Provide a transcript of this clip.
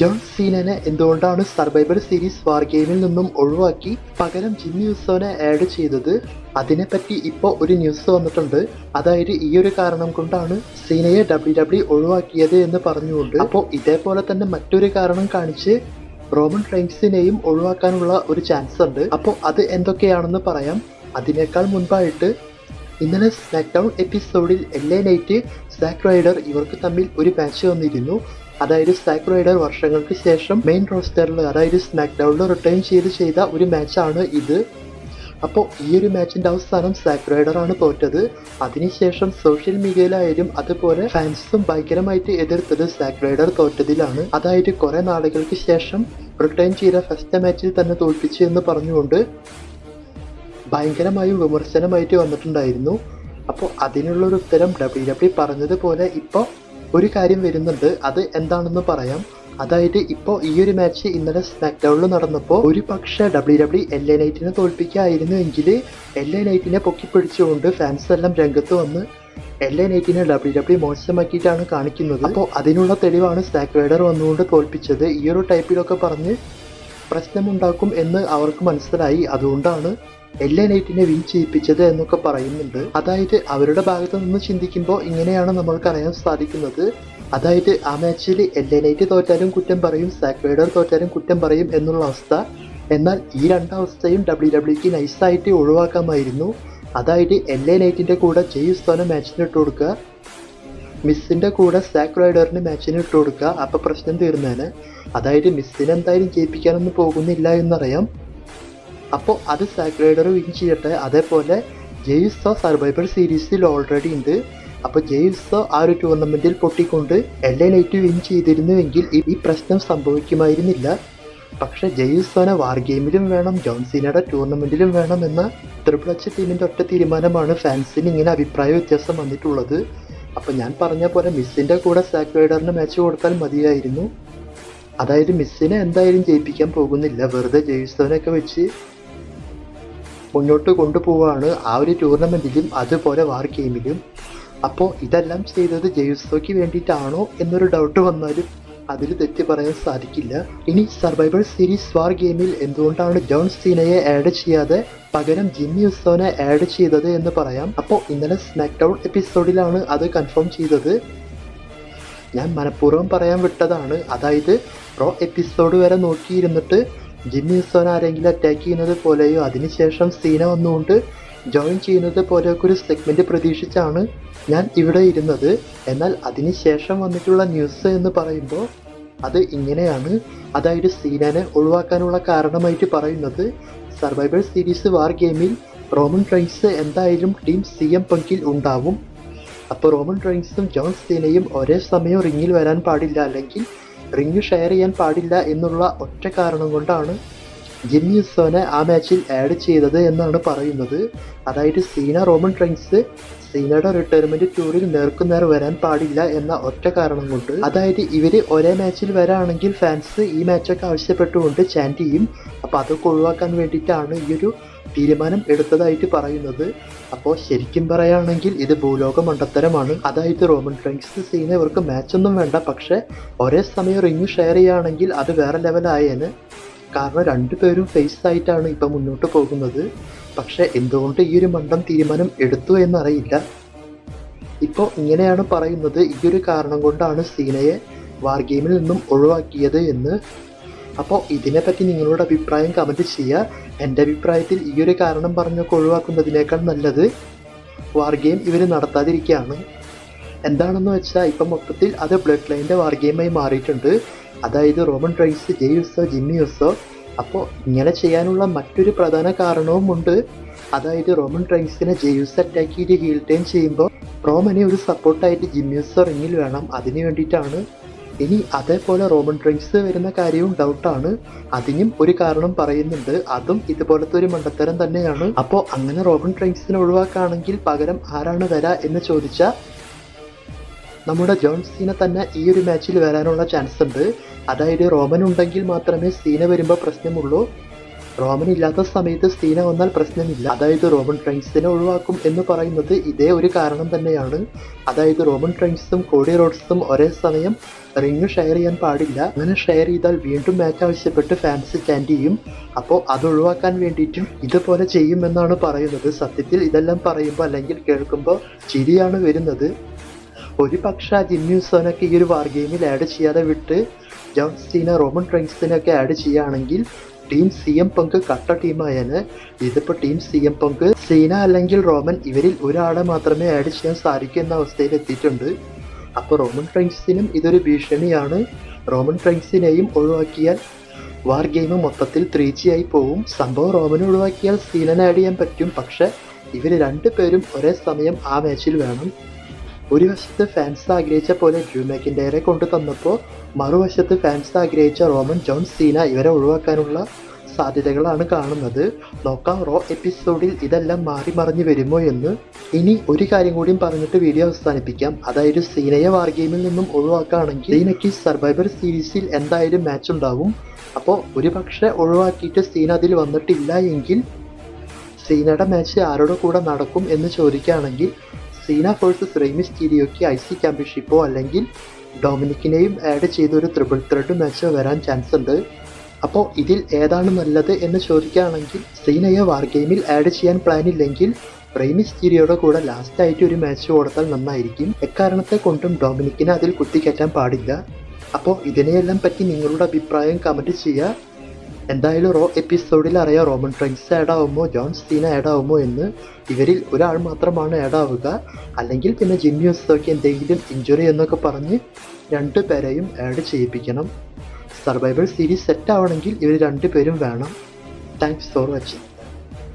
John സീനനെ എന്തുകൊണ്ടാണ് survivor series വാർ ഗെയിമിൽ നിന്നും ഒഴിവാക്കി പകരം ജിമ്മി ഉസോനെ ആഡ് ചെയ്തത്? അതിനെപ്പറ്റി ഇപ്പോൾ ഒരു ന്യൂസ് വന്നിട്ടുണ്ട്. അതായത് ഈ ഒരു കാരണം കൊണ്ടാണ് സീനയെ ഡബ്ല്യു ഡബ്ല്യു ഒഴിവാക്കിയത് എന്ന് പറഞ്ഞുകൊണ്ട് അപ്പോൾ ഇതേപോലെ തന്നെ മറ്റൊരു കാരണം കാണിച്ച് റോമൻ റെയിൻസിനെയും ഒഴിവാക്കാനുള്ള ഒരു ചാൻസ് ഉണ്ട്. അപ്പോൾ അത് എന്തൊക്കെയാണെന്ന് പറയാം. അതിനേക്കാൾ മുൻപായിട്ട് ഇന്നലെ സ്മാക്ക് ഡൗൺ എപ്പിസോഡിൽ എല്ലേ നൈറ്റ് സാക്ക് റൈഡർ ഇവർക്ക് തമ്മിൽ ഒരു മാച്ച് വന്നിരുന്നു. അതായത് സ്റ്റാക്ക് റൈഡർ വർഷങ്ങൾക്ക് ശേഷം മെയിൻ റോസ്റ്ററിൽ അതായത് സ്മാക്ക് ഡൗണിൽ റിട്ടേൺ ചെയ്ത് ചെയ്ത ഒരു മാച്ചാണ് ഇത്. അപ്പോൾ ഈ ഒരു മാച്ചിന്റെ അവസാനം ആണ് തോറ്റത്. അതിനുശേഷം സോഷ്യൽ മീഡിയയിലായാലും അതുപോലെ ഫാൻസും ഭയങ്കരമായിട്ട് എതിർത്തത് സാക്ക് റൈഡർ തോറ്റതിലാണ്. അതായത് കുറെ നാളുകൾക്ക് ശേഷം റിട്ടേൺ ചെയ്ത ഫസ്റ്റ് മാച്ചിൽ തന്നെ തോൽപ്പിച്ചു എന്ന് പറഞ്ഞുകൊണ്ട് ഭയങ്കരമായും വിമർശനമായിട്ട് വന്നിട്ടുണ്ടായിരുന്നു. അപ്പോൾ അതിനുള്ളൊരു ഉത്തരം ഡബ്ല്യു ഡബ്ല്യു പറഞ്ഞതുപോലെ ഇപ്പോൾ ഒരു കാര്യം വരുന്നുണ്ട്. അത് എന്താണെന്ന് പറയാം. അതായത് ഇപ്പോൾ ഈ ഒരു മാച്ച് ഇന്നലെ സ്മാക്ഡൗണിൽ നടന്നപ്പോൾ ഒരു പക്ഷേ ഡബ്ല്യു ഡബ്ല്യു എൽ എ നൈറ്റിനെ തോൽപ്പിക്കായിരുന്നു എങ്കിൽ എൽ എ നൈറ്റിനെ പൊക്കിപ്പിടിച്ചുകൊണ്ട് ഫാൻസ് എല്ലാം രംഗത്ത് വന്ന് എൽ എ നൈറ്റിനെ ഡബ്ല്യു ഡബ്ല്യു മോശമാക്കിയിട്ടാണ് കാണിക്കുന്നത്. അപ്പോൾ അതിനുള്ള തെളിവാണ് സ്നാക്ക് റൈഡർ വന്നുകൊണ്ട് തോൽപ്പിച്ചത്. ഈ ഒരു ടൈപ്പിലൊക്കെ പറഞ്ഞ് പ്രശ്നമുണ്ടാക്കും എന്ന് അവർക്ക് മനസ്സിലായി. അതുകൊണ്ടാണ് എൽ എ നൈറ്റിനെ വിൻ ചെയ്യിപ്പിച്ചത് എന്നൊക്കെ പറയുന്നുണ്ട്. അതായത് അവരുടെ ഭാഗത്ത് നിന്ന് ചിന്തിക്കുമ്പോൾ ഇങ്ങനെയാണ് നമ്മൾക്ക് അറിയാൻ സാധിക്കുന്നത്. അതായത് ആ മാച്ചിൽ എൽ എ നൈറ്റ് തോറ്റാലും കുറ്റം പറയും സാക്വേഡർ തോറ്റാലും കുറ്റം പറയും എന്നുള്ള അവസ്ഥ. എന്നാൽ ഈ രണ്ടവസ്ഥയും ഡബ്ല്യു ഡബ്ല്യുക്ക് നൈസായിട്ട് ഒഴിവാക്കാമായിരുന്നു. അതായത് എൽ എ നൈറ്റിന്റെ കൂടെ ജെയ്സ്തോനെ മാച്ചിന് മാച്ചിനിട്ട് കൊടുക്കുക മിസ്സിന്റെ കൂടെ സാക്ക് റൈഡറിന് മാച്ചിന് ഇട്ട് കൊടുക്കുക. അപ്പോൾ പ്രശ്നം തീർന്നേനെ. അതായത് മിസ്സിനെ എന്തായാലും ജയിപ്പിക്കാനൊന്നും പോകുന്നില്ല എന്നറിയാം. അപ്പോൾ അത് സാക്ക് റൈഡർ വിൻ ചെയ്യട്ടെ. അതേപോലെ ജെയ്സോ സർവൈവർ സീരീസിൽ ഓൾറെഡി ഉണ്ട്. അപ്പോൾ ജെയ്സോ ആ ഒരു ടൂർണമെന്റിൽ പൊട്ടിക്കൊണ്ട് എൽ എ നൈറ്റ് വിൻ ചെയ്തിരുന്നുവെങ്കിൽ ഈ- പ്രശ്നം സംഭവിക്കുമായിരുന്നില്ല. പക്ഷെ ജെയ്സോനെ വാർ ഗെയിമിലും വേണം ജോൺസീനയുടെ ടൂർണമെന്റിലും വേണം എന്ന ട്രിപ്പിൾ എച്ച് ടീമിന്റെ ഒറ്റ തീരുമാനമാണ് ഫാൻസിന് ഇങ്ങനെ അഭിപ്രായ വ്യത്യാസം വന്നിട്ടുള്ളത്. അപ്പൊ ഞാൻ പറഞ്ഞ പോലെ മിസ്സിന്റെ കൂടെ സാക്വേഡറിന് മാച്ച് കൊടുത്താൽ മതിയായിരുന്നു. അതായത് മിസ്സിനെ എന്തായാലും ജയിപ്പിക്കാൻ പോകുന്നില്ല. വെറുതെ ജയിച്ചവനൊക്കെ വെച്ച് മുന്നോട്ട് കൊണ്ടുപോവാണ് ആ ഒരു ടൂർണമെന്റിലും അതുപോലെ വാർ ഗെയിമിലും. അപ്പോൾ ഇതെല്ലാം ചെയ്തത് ജെയ്സോയ്ക്ക് വേണ്ടിയിട്ടാണോ എന്നൊരു ഡൗട്ട് വന്നാലും അതിൽ തെറ്റ് പറയാൻ സാധിക്കില്ല. ഇനി സർവൈവർ സീരീസ് വാർ ഗെയിമിൽ എന്തുകൊണ്ടാണ് ജോൺ സീനയെ ആഡ് ചെയ്യാതെ പകരം ജിമ്മി ഉസോനെ ആഡ് ചെയ്തത് എന്ന് പറയാം. അപ്പോൾ ഇന്നലെ സ്മാക്ക് ഡൗൺ എപ്പിസോഡിലാണ് അത് കൺഫേം ചെയ്തത്. ഞാൻ മനഃപൂർവം പറയാൻ വിട്ടതാണ്. അതായത് പ്രോ എപ്പിസോഡ് വരെ നോക്കിയിരുന്നിട്ട് ജിമ്മി ഉസോൻ ആരെങ്കിലും അറ്റാക്ക് ചെയ്യുന്നത് പോലെയോ അതിനുശേഷം സീന വന്നുകൊണ്ട് ജോയിൻ ചെയ്യുന്നത് പോലെയൊക്കെ ഒരു സെഗ്മെന്റ് പ്രതീക്ഷിച്ചാണ് ഞാൻ ഇവിടെ ഇരുന്നത്. എന്നാൽ അതിനുശേഷം വന്നിട്ടുള്ള ന്യൂസ് എന്ന് പറയുമ്പോൾ അത് ഇങ്ങനെയാണ്. അതായത് സീനനെ ഒഴിവാക്കാനുള്ള കാരണമായിട്ട് പറയുന്നത്. സർവൈവൽ സീരീസ് വാർ ഗെയിമിൽ റോമൻ ട്രൈൻസ് എന്തായാലും ടീം സി എം പങ്കിൽ ഉണ്ടാവും. അപ്പോൾ റോമൻ ട്രൈൻസും ജോൺ സീനയും ഒരേ സമയം റിങ്ങിൽ വരാൻ പാടില്ല അല്ലെങ്കിൽ റിങ് ഷെയർ ചെയ്യാൻ പാടില്ല എന്നുള്ള ഒറ്റ കാരണം കൊണ്ടാണ് ജിമ്മി ഉസോനെ ആ മാച്ചിൽ ആഡ് ചെയ്തത് എന്നാണ് പറയുന്നത്. അതായത് സീന റോമൻ റൈൻസ് സീനയുടെ റിട്ടയർമെന്റ് ടൂറിൽ നേർക്കുനേർ വരാൻ പാടില്ല എന്ന ഒറ്റ കാരണം കൊണ്ട്. അതായത് ഇവർ ഒരേ മാച്ചിൽ വരാണെങ്കിൽ ഫാൻസ് ഈ മാച്ചൊക്കെ ആവശ്യപ്പെട്ടുകൊണ്ട് ചാന്റ് ചെയ്യും. അപ്പൊ അതൊക്കെ ഒഴിവാക്കാൻ വേണ്ടിയിട്ടാണ് ഈ ഒരു തീരുമാനം എടുത്തതായിട്ട് പറയുന്നത്. അപ്പോൾ ശരിക്കും പറയുകയാണെങ്കിൽ ഇത് ഭൂലോക മണ്ടത്തരമാണ്. അതായത് റോമൻ റൈൻസ് സീന ഇവർക്ക് മാച്ചൊന്നും വേണ്ട. പക്ഷേ ഒരേ സമയം റിങ് ഷെയർ ചെയ്യുകയാണെങ്കിൽ അത് വേറെ ലെവലായേന് കാരണം രണ്ടുപേരും ഫേസ് ആയിട്ടാണ് ഇപ്പം മുന്നോട്ട് പോകുന്നത്. പക്ഷേ എന്തുകൊണ്ട് ഈ ഒരു മണ്ടം തീരുമാനം എടുത്തു എന്നറിയില്ല. ഇപ്പോൾ ഇങ്ങനെയാണ് പറയുന്നത്. ഈ ഒരു കാരണം കൊണ്ടാണ് സീനയെ വാർ ഗെയിമിൽ നിന്നും ഒഴിവാക്കിയത് എന്ന്. അപ്പോൾ ഇതിനെപ്പറ്റി നിങ്ങളുടെ അഭിപ്രായം കമന്റ് ചെയ്യുക. എന്റെ അഭിപ്രായത്തിൽ ഈ ഒരു കാരണം പറഞ്ഞൊക്കെ ഒഴിവാക്കുന്നതിനേക്കാൾ നല്ലത് വാർ ഗെയിം ഇവർ നടത്താതിരിക്കുകയാണ്. എന്താണെന്ന് വെച്ചാൽ ഇപ്പം മൊത്തത്തിൽ അത് ബ്ലഡ് ലൈന്റെ വാർ ഗെയിമായി മാറിയിട്ടുണ്ട്. അതായത് റോമൻ റൈസ് ജെയ്യുസോ ജിമ്മിയുസോ. അപ്പോൾ ഇങ്ങനെ ചെയ്യാനുള്ള മറ്റൊരു പ്രധാന കാരണവും ഉണ്ട്. അതായത് റോമൻ റൈസിനെ ജെയ്യൂസ് അറ്റാക്ക് ചെയ്ത് ഹീൽ ടൈം ചെയ്യുമ്പോൾ റോമനെ ഒരു സപ്പോർട്ടായിട്ട് ജിമ്മിയുസോ റിങ്ങിൽ വേണം. അതിന് വേണ്ടിയിട്ടാണ്. ഇനി അതേപോലെ റോമൻ റൈസ് വരുന്ന കാര്യവും ഡൗട്ടാണ് അതിനും ഒരു കാരണം പറയുന്നുണ്ട്. അതും ഇതുപോലത്തെ ഒരു മണ്ടത്തരം തന്നെയാണ്. അപ്പോൾ അങ്ങനെ റോമൻ ട്രൈസിനെ ഒഴിവാക്കുകയാണെങ്കിൽ പകരം ആരാണ് വരാ എന്ന് ചോദിച്ചാൽ നമ്മുടെ ജോൺ സീന തന്നെ ഈ ഒരു മാച്ചിൽ വരാനുള്ള ചാൻസ് ഉണ്ട്. അതായത് റോമൻ ഉണ്ടെങ്കിൽ മാത്രമേ സീന വരുമ്പോൾ പ്രശ്നമുള്ളൂ. റോമൻ ഇല്ലാത്ത സമയത്ത് സീന വന്നാൽ പ്രശ്നമില്ല. അതായത് റോമൻ ട്രെയിൻസിനെ ഒഴിവാക്കും എന്ന് പറയുന്നത് ഇതേ ഒരു കാരണം തന്നെയാണ്. അതായത് റോമൻ ട്രെൻസും കോഡി റോഡ്സും ഒരേ സമയം റിങ് ഷെയർ ചെയ്യാൻ പാടില്ല. അങ്ങനെ ഷെയർ ചെയ്താൽ വീണ്ടും മാച്ച് ആവശ്യപ്പെട്ട് ഫാൻസ് സ്റ്റാൻഡ് ചെയ്യും. അപ്പോൾ അത് ഒഴിവാക്കാൻ വേണ്ടിയിട്ടും ഇതുപോലെ ചെയ്യുമെന്നാണ് പറയുന്നത്. സത്യത്തിൽ ഇതെല്ലാം പറയുമ്പോൾ അല്ലെങ്കിൽ കേൾക്കുമ്പോൾ ചിരിയാണ് വരുന്നത്. ഒരു പക്ഷേ ജിമ്മ്യൂസോനൊക്കെ ഈ ഒരു വാർ ഗെയിമിൽ ആഡ് ചെയ്യാതെ വിട്ട് ജോൺ സീന റോമൻ ട്രെയിൻസിനൊക്കെ ആഡ് ചെയ്യുകയാണെങ്കിൽ ടീം സി എം പങ്ക് കട്ട ടീമായാണ് ഇതിപ്പോൾ ടീം സി എം പങ്ക് സീന അല്ലെങ്കിൽ റോമൻ ഇവരിൽ ഒരാളെ മാത്രമേ ആഡ് ചെയ്യാൻ സാധിക്കൂ എന്ന അവസ്ഥയിൽ എത്തിയിട്ടുണ്ട്. അപ്പോൾ റോമൻ ട്രെയിൻസിനും ഇതൊരു ഭീഷണിയാണ്. റോമൻ ട്രെയിൻസിനെയും ഒഴിവാക്കിയാൽ വാർ ഗെയിം മൊത്തത്തിൽ ത്രീച്ചിയായി പോവും. സംഭവം റോമനെ ഒഴിവാക്കിയാൽ സീനനെ ആഡ് ചെയ്യാൻ പറ്റും. പക്ഷേ ഇവർ രണ്ടുപേരും ഒരേ സമയം ആ മാച്ചിൽ വേണം. ഒരു വശത്ത് ഫാൻസ് ആഗ്രഹിച്ച പോലെ ഡ്രൂ മാക്കിൻഡയറെ കൊണ്ടു തന്നപ്പോൾ മറുവശത്ത് ഫാൻസ് ആഗ്രഹിച്ച റോമൻ ജോൺ സീന ഇവരെ ഒഴിവാക്കാനുള്ള സാധ്യതകളാണ് കാണുന്നത്. നോക്കാം റോ എപ്പിസോഡിൽ ഇതെല്ലാം മാറി മറിഞ്ഞു വരുമോ എന്ന്. ഇനി ഒരു കാര്യം കൂടിയും പറഞ്ഞിട്ട് വീഡിയോ അവസാനിപ്പിക്കാം. അതായത് സീനയെ വാർ ഗെയിമിൽ നിന്നും ഒഴിവാക്കുകയാണെങ്കിൽ സീനയ്ക്ക് സർവൈവർ സീരീസിൽ എന്തായാലും മാച്ച് ഉണ്ടാവും. അപ്പോൾ ഒരു പക്ഷേ ഒഴിവാക്കിയിട്ട് സീന അതിൽ വന്നിട്ടില്ല എങ്കിൽ സീനയുടെ മാച്ച് ആരുടെ കൂടെ നടക്കും എന്ന് ചോദിക്കുകയാണെങ്കിൽ സീന ഫോഴ്സസ് റെയ്മി സ്റ്റീരിയോയ്ക്ക് ഐ സി ചാമ്പ്യൻഷിപ്പോ അല്ലെങ്കിൽ ഡൊമിനിക്കിനെയും ആഡ് ചെയ്ത ഒരു ത്രിബിൾ ത്രെഡ് മാച്ചോ വരാൻ ചാൻസ് ഉണ്ട്. അപ്പോൾ ഇതിൽ ഏതാണ് നല്ലത് എന്ന് ചോദിക്കുകയാണെങ്കിൽ സീനയെ വാർ ഗെയിമിൽ ആഡ് ചെയ്യാൻ പ്ലാൻ ഇല്ലെങ്കിൽ റെയ്മി സ്റ്റീരിയോയുടെ കൂടെ ലാസ്റ്റ് ആയിട്ട് ഒരു മാച്ച് കൊടുത്താൽ നന്നായിരിക്കും. എക്കാരണത്തെ കൊണ്ടും ഡൊമിനിക്കിനെ അതിൽ കുത്തിക്കയറ്റാൻ പാടില്ല. അപ്പോൾ ഇതിനെയെല്ലാം പറ്റി നിങ്ങളുടെ അഭിപ്രായം കമന്റ് ചെയ്യുക. എന്തായാലും റോ എപ്പിസോഡിൽ അറിയാം റോമൻ ട്രെൻസ് ആഡ് ആവുമോ ജോൺ സീന ആഡ് ആവുമോ എന്ന്. ഇവരിൽ ഒരാൾ മാത്രമാണ് ആഡ് ആവുക. അല്ലെങ്കിൽ പിന്നെ ജിമ്മിയോസോക്ക് എന്തെങ്കിലും ഇഞ്ചുറി എന്നൊക്കെ പറഞ്ഞ് രണ്ട് പേരെയും ആഡ് ചെയ്യിപ്പിക്കണം. സർവൈവൽ സീരീസ് സെറ്റ് ആവണമെങ്കിൽ ഇവർ രണ്ടുപേരും വേണം. Thanks for watching